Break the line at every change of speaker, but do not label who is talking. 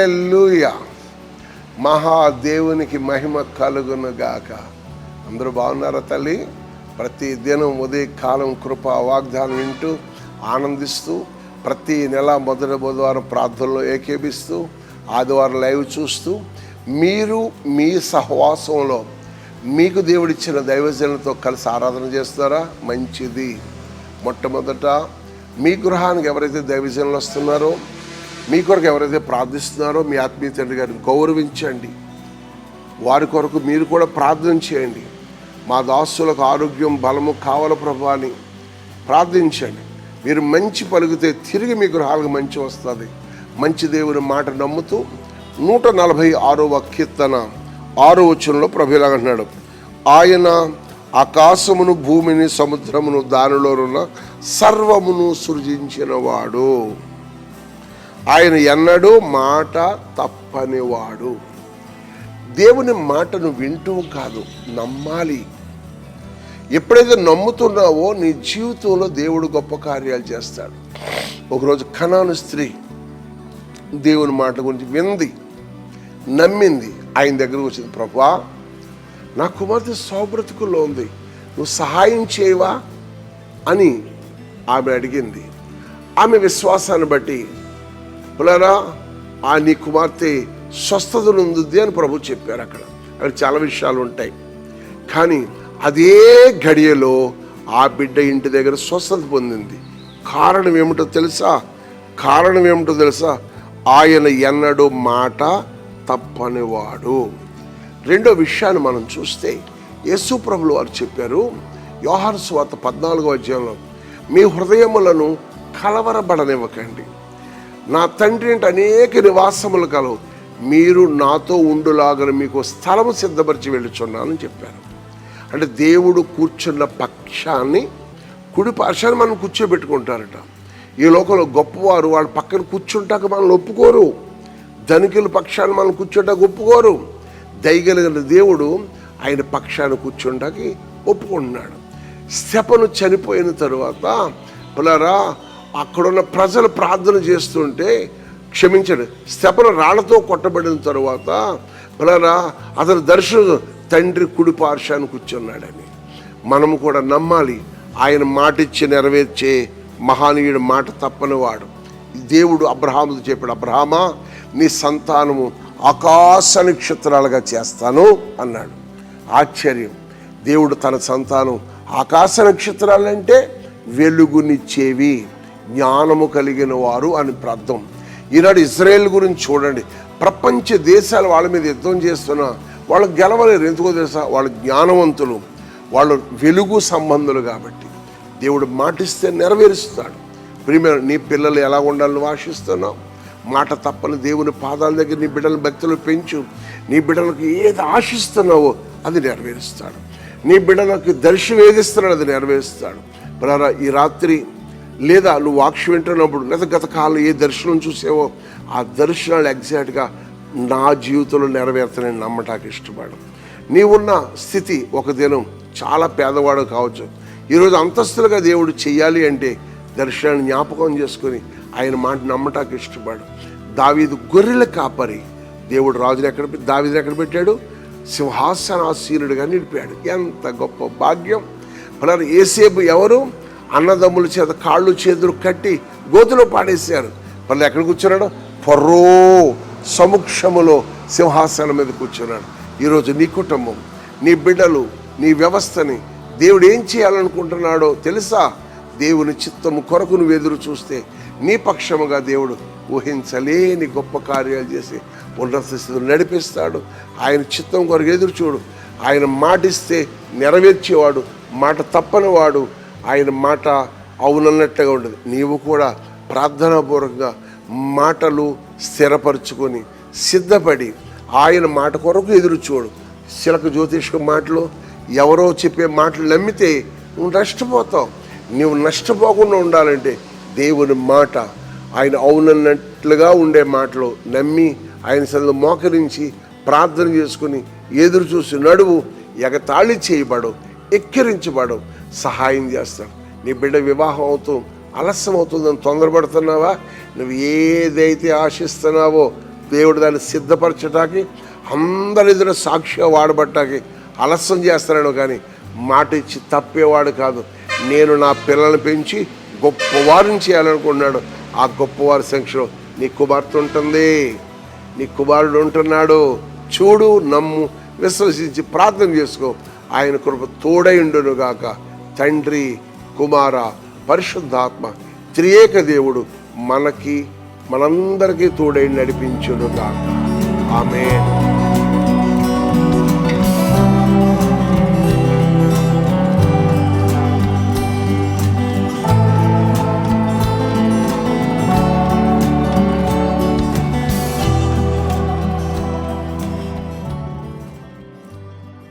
హల్లెలూయ. మహాదేవునికి మహిమ కలుగునుగాక. అందరూ బాగున్నారా తల్లి? ప్రతి దినం ఉదయకాలం కృప వాగ్దానం వింటూ ఆనందిస్తూ ప్రతి నెల మొదటి బుధవారం ప్రార్థనలో ఏకేపిస్తూ ఆదివారం లైవ్ చూస్తూ మీరు మీ సహవాసంలో మీకు దేవుడిచ్చిన దైవజనులతో కలిసి ఆరాధన చేస్తారా? మంచిది. మొట్టమొదట మీ గృహానికి ఎవరైతే దైవజనులు వస్తున్నారో మీ కొరకు ఎవరైతే ప్రార్థిస్తున్నారో మీ ఆత్మీయ తండ్రి గారిని గౌరవించండి. వారి కొరకు మీరు కూడా ప్రార్థన చేయండి. మా దాసులకు ఆరోగ్యం బలము కావల ప్రభు అని ప్రార్థించండి. మీరు మంచి పలుకుతే తిరిగి మీ గృహాలకు మంచి వస్తుంది. మంచి దేవుని మాట నమ్ముతూ నూట నలభై ఆరవ కీర్తన ఆరో వచనంలో ప్రభు అంటున్నాడు. ఆయన ఆకాశమును భూమిని సముద్రమును దానిలోనున్న సర్వమును సృజించినవాడు. ఆయన ఎన్నడూ మాట తప్పనివాడు. దేవుని మాటను వింటూ కాదు నమ్మాలి. ఎప్పుడైతే నమ్ముతున్నావో నీ జీవితంలో దేవుడు గొప్ప కార్యాలు చేస్తాడు. ఒకరోజు కణాను స్త్రీ దేవుని మాట గురించి వింది నమ్మింది. ఆయన దగ్గరకు వచ్చింది ప్రభా నా కుమార్తె సౌబ్రతుకుల్లో ఉంది నువ్వు సహాయం చేయవా? అని ఆమె అడిగింది. ఆమె విశ్వాసాన్ని బట్టి పులారా ఆ నీ కుమార్తె స్వస్థత నుంది అని ప్రభు చెప్పారు అక్కడ. అక్కడ చాలా విషయాలు ఉంటాయి. కానీ అదే గడియలో ఆ బిడ్డ ఇంటి దగ్గర స్వస్థత పొందింది. కారణం ఏమిటో తెలుసా? కారణం ఏమిటో తెలుసా? ఆయన ఎన్నడూ మాట తప్పనివాడు. రెండో విషయాన్ని మనం చూస్తే యేసు ప్రభులు వారు చెప్పారు. యోహాను స్వాత పద్నాలుగో అధ్యాయంలో మీ హృదయములను కలవరబడనివ్వకండి. నా తండ్రి అంటే అనేక నివాసములు కలవు. మీరు నాతో ఉండులాగని మీకు స్థలము సిద్ధపరిచి వెళ్ళుచున్నానని చెప్పారు. అంటే దేవుడు కూర్చున్న పక్షాన్ని కుడి పక్షాన్ని మనం కూర్చోబెట్టుకుంటారట. ఈ లోకంలో గొప్పవారు వాళ్ళ పక్కన కూర్చుంటాక మనల్ని ఒప్పుకోరు. ధనికుల పక్షాన్ని మనం కూర్చుంటాక ఒప్పుకోరు. దయగలిగిన దేవుడు ఆయన పక్షాన్ని కూర్చుంటాకి ఒప్పుకుంటున్నాడు. స్థెపను చనిపోయిన తరువాత పులరా అక్కడున్న ప్రజలు ప్రార్థన చేస్తుంటే క్షమించడు. స్థెపను రాళ్ళతో కొట్టబడిన తరువాత పులరా అతను దర్శనం తండ్రి కుడి పార్శాన్ని కూర్చున్నాడని మనము కూడా నమ్మాలి ఆయన మాట ఇచ్చి నెరవేర్చే మహానీయుడు మాట తప్పనివాడు దేవుడు అబ్రహాముతో చెప్పాడు అబ్రహామా నీ సంతానము ఆకాశ నక్షత్రాలుగా చేస్తాను అన్నాడు. ఆశ్చర్యం. దేవుడు తన సంతానం ఆకాశ నక్షత్రాలంటే వెలుగునిచ్చేవి. జ్ఞానము కలిగిన వారు అని ప్రార్థం. ఈనాడు ఇజ్రాయెల్ గురించి చూడండి. ప్రపంచ దేశాలు వాళ్ళ మీద యుద్ధం చేస్తున్నా వాళ్ళు గెలవలేరు. ఎందుకో తెలుసా? వాళ్ళు జ్ఞానవంతులు. వాళ్ళు వెలుగు సంబంధులు కాబట్టి. దేవుడు మాటిస్తే నెరవేరుస్తాడు. ప్రియమైన నీ పిల్లలు ఎలా ఉండాలని ఆశిస్తున్నావు? మాట తప్పని దేవుని పాదాల దగ్గర నీ బిడ్డల భక్తులు పెంచు. నీ బిడ్డలకు ఏది ఆశిస్తున్నావో అది నెరవేరుస్తాడు. నీ బిడ్డలకు దర్శనం ఏదిస్తున్నాడు అది నెరవేరుస్తాడు. ప్రారా ఈ రాత్రి లేదా నువ్వు వాక్ష వింటున్నప్పుడు లేదా గత కాలం ఏ దర్శనం చూసావో ఆ దర్శనాలు ఎగ్జాక్ట్గా నా జీవితంలో నెరవేర్తనని నమ్మటానికి ఇష్టపడు నీవున్న స్థితి ఒక దినం చాలా పేదవాడు కావచ్చు. ఈరోజు అంతస్తులుగా దేవుడు చెయ్యాలి అంటే దర్శనాన్ని జ్ఞాపకం చేసుకొని ఆయన మాట నమ్మటానికి ఇష్టపడు దావీదు గొర్రెల కాపరి దేవుడు రాజుని ఎక్కడ దావీదుని ఎక్కడ పెట్టాడు? సింహాసనాశీనుడిగా నిలిపాడు. ఎంత గొప్ప భాగ్యం. అలాగే ఏసేపు ఎవరు? అన్నదమ్ముల చేత కాళ్ళు చేతులు కట్టి గోతులో పాడేశారు. మళ్ళీ ఎక్కడ కూర్చున్నాడు? పొర్రో సముక్షములో సింహాసనం మీద కూర్చున్నాడు. ఈరోజు నీ కుటుంబం నీ బిడ్డలు నీ వ్యవస్థని దేవుడు ఏం చేయాలనుకుంటున్నాడో తెలుసా? దేవుని చిత్తము కొరకు నువ్వు ఎదురు చూస్తే నీ పక్షముగా దేవుడు ఊహించలేని గొప్ప కార్యాలు చేసి ఉన్నత స్థితిని నడిపిస్తాడు. ఆయన చిత్తం కొరకు ఎదురు చూడు. ఆయన మాటిస్తే నెరవేర్చేవాడు మాట తప్పనివాడు ఆయన మాట అవునన్నట్టుగా ఉండదు నీవు కూడా ప్రార్థనాపూర్వకంగా మాటలు స్థిరపరుచుకొని సిద్ధపడి ఆయన మాట కొరకు ఎదురు చూడు. శిలక జ్యోతిష్క మాటలు ఎవరో చెప్పే మాటలు నమ్మితే నువ్వు నష్టపోతావు. నువ్వు నష్టపోకుండా ఉండాలంటే దేవుని మాట ఆయన అవునన్నట్లుగా ఉండే మాటలు నమ్మి ఆయన సన్నిధిలో మోకరించి ప్రార్థన చేసుకుని ఎదురు చూసి నడువు ఎగతాళి చేయబడు ఎక్కిరించబడు. సహాయం చేస్తాడు నీ బిడ్డ వివాహం అవుతూ ఆలస్యం అవుతుందని తొందరపడుతున్నావా? నువ్వు ఏదైతే ఆశిస్తున్నావో దేవుడు దాన్ని సిద్ధపరచటానికి అందరి ఎదురు సాక్షిగా వాడబట్టాకి ఆలస్యం చేస్తున్నాడు కానీ మాట ఇచ్చి తప్పేవాడు కాదు. నేను నా పిల్లల్ని పెంచి గొప్పవారిని చేయాలనుకున్నాడు ఆ గొప్పవారి సంఖ్యలో నీ కుమార్తె ఉంటుంది. నీ కుమారుడు ఉంటున్నాడు. చూడు నమ్ము విశ్వసించి ప్రార్థన చేసుకో. ఆయన కృప తోడైండును గాక తండ్రి కుమార పరిశుద్ధాత్మ త్రియేక దేవుడు మనకి మనందరికీ తోడై నడిపించుడుగా ఆమె